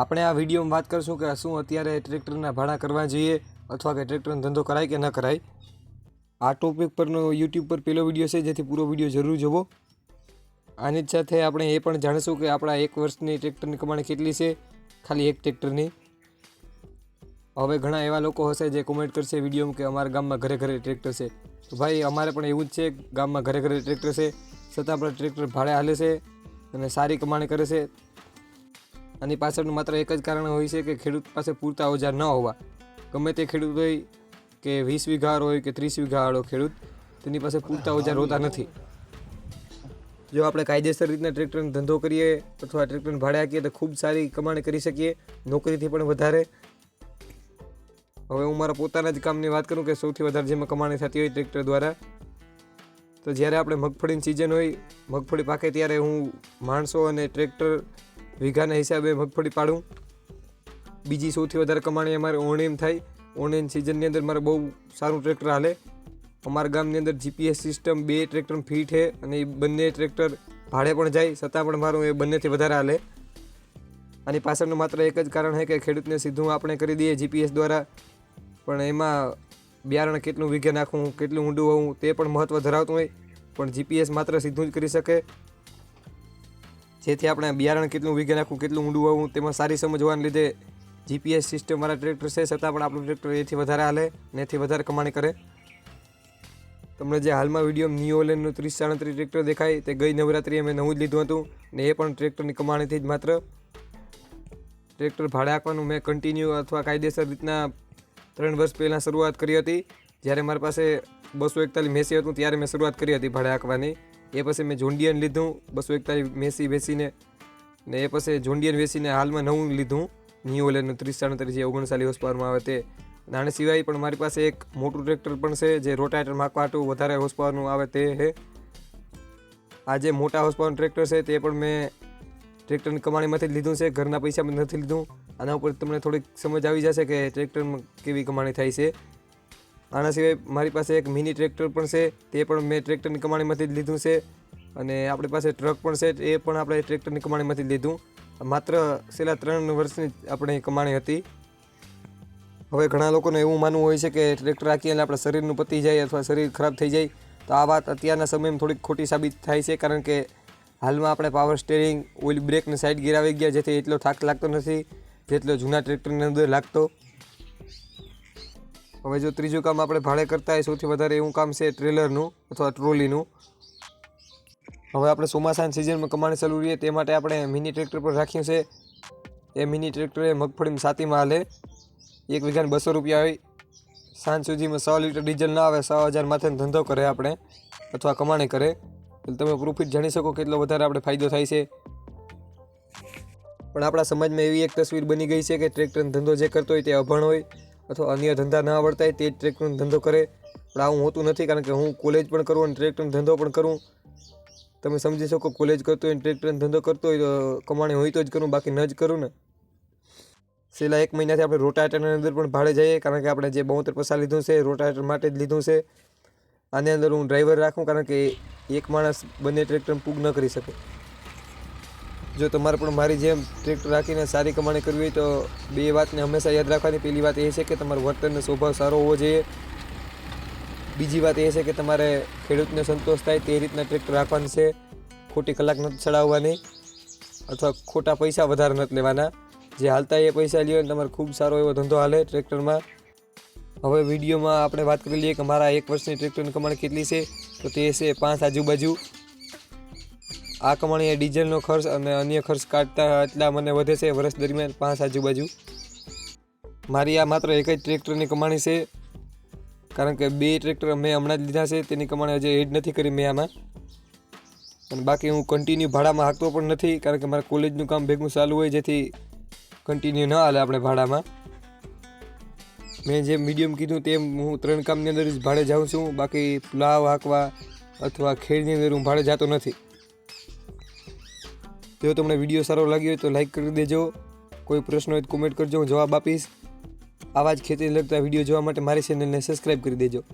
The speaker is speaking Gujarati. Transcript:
આપણે આ વિડીયોમાં વાત કરશું કે શું અત્યારે ટ્રેક્ટરના ભાડા કરવા જોઈએ અથવા કે ટ્રેક્ટરનો ધંધો કરાય કે ન કરાય. આ ટોપિક પરનો યુટ્યુબ પર પહેલો વીડિયો છે, જેથી પૂરો વીડિયો જરૂર જોવો. આની જ સાથે આપણે એ પણ જાણીશું કે આપણા એક વર્ષની ટ્રેક્ટરની કમાણી કેટલી છે, ખાલી એક ટ્રેક્ટરની. હવે ઘણા એવા લોકો હશે જે કોમેન્ટ કરશે વિડીયોમાં કે અમારા ગામમાં ઘરે ઘરે ટ્રેક્ટર છે. તો ભાઈ, અમારે પણ એવું જ છે, ગામમાં ઘરે ઘરે ટ્રેક્ટર છે. છતાં પણ ટ્રેક્ટર ભાડે હાલે છે અને સારી કમાણી કરે છે. આની પાછળનું માત્ર એક જ કારણ હોય છે કે ખેડૂત પાસે પૂરતા ઓજાર ન હોવા. ગમે તે ખેડૂત હોય કે વીસ વીઘા હોય કે ત્રીસ વીઘાવાળો ખેડૂત, તેની પાસે પૂરતા ઓજાર હોતા નથી. જો આપણે કાયદેસર રીતના ટ્રેક્ટરનો ધંધો કરીએ અથવા ટ્રેક્ટરને ભાડે આપીએ, તો ખૂબ સારી કમાણી કરી શકીએ, નોકરીથી પણ વધારે. હવે હું મારા પોતાના જ કામની વાત કરું કે સૌથી વધારે જેમાં કમાણી થતી હોય ટ્રેક્ટર દ્વારા. તો જ્યારે આપણે મગફળીની સિઝન હોય, મગફળી પાકે ત્યારે હું માણસો અને ટ્રેક્ટર વીઘાના હિસાબે મગફળી પાડું. બીજી સૌથી વધારે કમાણી અમારે ઓણેમ થાય. ઓણેમ સિઝનની અંદર મારે બહુ સારું ટ્રેક્ટર હાલે. અમારા ગામની અંદર જીપીએસ સિસ્ટમ બે ટ્રેક્ટર ફિટ છે અને એ બંને ટ્રેક્ટર ભાડે પણ જાય, છતાં પણ મારું એ બંનેથી વધારે હાલે. આની પાછળનું માત્ર એક જ કારણ છે કે ખેડૂતને સીધું આપણે કરી દઈએ જીપીએસ દ્વારા. પણ એમાં બિયારણ કેટલું વીઘે નાખવું, કેટલું ઊંડું હોવું, તે પણ મહત્ત્વ ધરાવતું હોય. પણ જીપીએસ માત્ર સીધું જ કરી શકે. જેથી આપણે બિયારણ કેટલું વીઘે નાખવું, કેટલું ઊંડું હોવું તેમાં સારી સમજ હોવાને લીધે જીપીએસ સિસ્ટમ વાળા ટ્રેક્ટર છે છતાં પણ આપણું ટ્રેક્ટર એથી વધારે હાલે ને એથી વધારે કમાણી કરે. તમને જે હાલમાં વીડિયો નિયોલેનનું ત્રીસ સાડત્રીસ ટ્રેક્ટર દેખાય, તે ગઈ નવરાત્રિએ મેં નવું જ લીધું હતું ને એ પણ ટ્રેક્ટરની કમાણીથી જ માત્ર. ટ્રેક્ટર ભાડે આપવાનું મેં કન્ટિન્યુ અથવા કાયદેસર રીતના ત્રણ વર્ષ પહેલાં શરૂઆત કરી હતી. જ્યારે મારી પાસે બસો એકતાલીસ મેસી હતું, ત્યારે મેં શરૂઆત કરી હતી ભાડે હાંકવાની એ પછી મેં જોન્ડિયન લીધું, બસો એકતાલીસ મેસી વેસીને, ને એ પછી જોન્ડિયન વેસીને હાલમાં નવું લીધું નિયોલેનનું ત્રીસ સાડત્રીસ જે ઓગણસાલી હોસપાવરમાં આવે તે. આને સિવાય પણ મારી પાસે એક મોટું ટ્રેક્ટર પણ છે, જે રોટાવેટર માકવા હાટું વધારે હોસપાવરનું આવે તે છે આ જે મોટા હોસપાવરનું ટ્રેક્ટર છે, તે પણ મેં ટ્રેક્ટરની કમાણીમાંથી લીધું છે, ઘરના પૈસામાં નથી લીધું. આના ઉપર તમને થોડીક સમજ આવી જશે કે ટ્રેક્ટરમાં કેવી કમાણી થાય છે. આના સિવાય મારી પાસે એક મિની ટ્રેક્ટર પણ છે, તે પણ મેં ટ્રેક્ટરની કમાણીમાંથી જ લીધું છે. અને આપણી પાસે ટ્રક પણ છે, એ પણ આપણે ટ્રેક્ટરની કમાણીમાંથી લીધું. માત્ર છેલ્લા ત્રણ વર્ષની આપણે કમાણી હતી. હવે ઘણા લોકોને એવું માનવું હોય છે કે ટ્રેક્ટર રાખીએ એટલે આપણા શરીરનું પતી જાય અથવા શરીર ખરાબ થઈ જાય, તો આ વાત અત્યારના સમયમાં થોડીક ખોટી સાબિત થાય છે, કારણ કે હાલમાં આપણે પાવર સ્ટેરિંગ ઓઇલ બ્રેકને સાઇડ ગિર આવી ગયા, જેથી એટલો થાક લાગતો નથી, જેટલો જૂના ટ્રેક્ટરની અંદર લાગતો. હવે જો ત્રીજું કામ આપણે ભાડે કરતા હોય, સૌથી વધારે એવું કામ છે ટ્રેલરનું અથવા ટ્રોલીનું. હવે આપણે ચોમાસાની સિઝનમાં કમાણી ચાલુ રહીએ, તે માટે આપણે મિની ટ્રેક્ટર પર રાખ્યું છે. એ મિની ટ્રેક્ટરે મગફળીની સાતીમાં હાલે. એક વીઘાને બસો રૂપિયા હોય. સાંજ સુધીમાં સો લીટર ડીઝલ ના આવે, સો હજાર માથે ધંધો કરે આપણે, અથવા કમાણી કરે. તમે પ્રોફિટ જાણી શકો કેટલો વધારે આપણે ફાયદો થાય છે. પણ આપણા સમાજમાં એવી એક તસવીર બની ગઈ છે કે ટ્રેક્ટરનો ધંધો જે કરતો હોય તે અભણ હોય. અથવા અન્ય ધંધા ના આવડતા હોય તે જ ટ્રેક્ટરનો ધંધો કરે. પણ આવું હોતું નથી કારણ કે હું કોલેજ પણ કરું અને ટ્રેક્ટરનો ધંધો પણ કરું. તમે સમજી શકો કોલેજ કરતો હોય ટ્રેક્ટરનો ધંધો કરતો હોય તો કમાણી હોય તો જ કરું, બાકી ન જ કરું ને. છેલ્લા એક મહિનાથી આપણે રોટાવેટરની અંદર પણ ભાડે જઈએ કારણ કે આપણે જે બહુતર પૈસા લીધું છે રોટાવેટર માટે જ લીધું છે. આની અંદર હું ડ્રાઈવર રાખું કારણ કે એક માણસ બંને ટ્રેક્ટર પૂગ ન કરી શકે. જો તમારે પણ મારી જેમ ટ્રેક્ટર રાખીને સારી કમાણી કરવી હોય તો બે વાતને હંમેશા યાદ રાખવાની. પહેલી વાત એ છે કે તમારો વર્તનનો સ્વભાવ સારો હોવો જોઈએ. બીજી વાત એ છે કે તમારે ખેડૂતને સંતોષ થાય તે રીતના ટ્રેક્ટર રાખવાનું છે. ખોટી કલાક નથી ચડાવવાની અથવા ખોટા પૈસા વધારે નથી લેવાના. જે હાલતા એ પૈસા લ્યો તમારે ખૂબ સારો એવો ધંધો હાલે ટ્રેક્ટરમાં. હવે વિડીયોમાં આપણે વાત કરી લઈએ કે મારા એક વર્ષની ટ્રેક્ટરની કમાણી કેટલી છે. તો તે છે પાંચ આજુબાજુ. આ કમાણી એ ડીઝલનો ખર્ચ અને અન્ય ખર્ચ કાઢતા એટલા મને વધે છે વર્ષ દરમિયાન પાંચ આજુબાજુ. મારી આ માત્ર એક જ ટ્રેક્ટરની કમાણી છે, કારણ કે બે ટ્રેક્ટર મેં હમણાં જ લીધા છે, તેની કમાણી હજી એડ નથી કરી મેં આમાં. અને બાકી હું કન્ટિન્યુ ભાડામાં હાંકતો પણ નથી, કારણ કે મારા કોલેજનું કામ ભેગું ચાલુ હોય જેથી કન્ટિન્યુ ન હાલે આપણે ભાડામાં. મેં જે મીડિયમ કીધું તેમ હું ત્રણ કામની અંદર જ ભાડે જાઉં છું, બાકી પ્લાવ હાંકવા અથવા ખેડની અંદર હું ભાડે જતો નથી. જો તમને વીડિયો સારો લાગ્યો હોય તો લાઇક કરી દેજો. કોઈ પ્રશ્ન હોય તો કોમેન્ટ કરજો, હું જવાબ આપીશ. આવા જ ખેતીને લગતા વીડિયો જોવા માટે મારી ચેનલને સબસ્ક્રાઈબ કરી દેજો.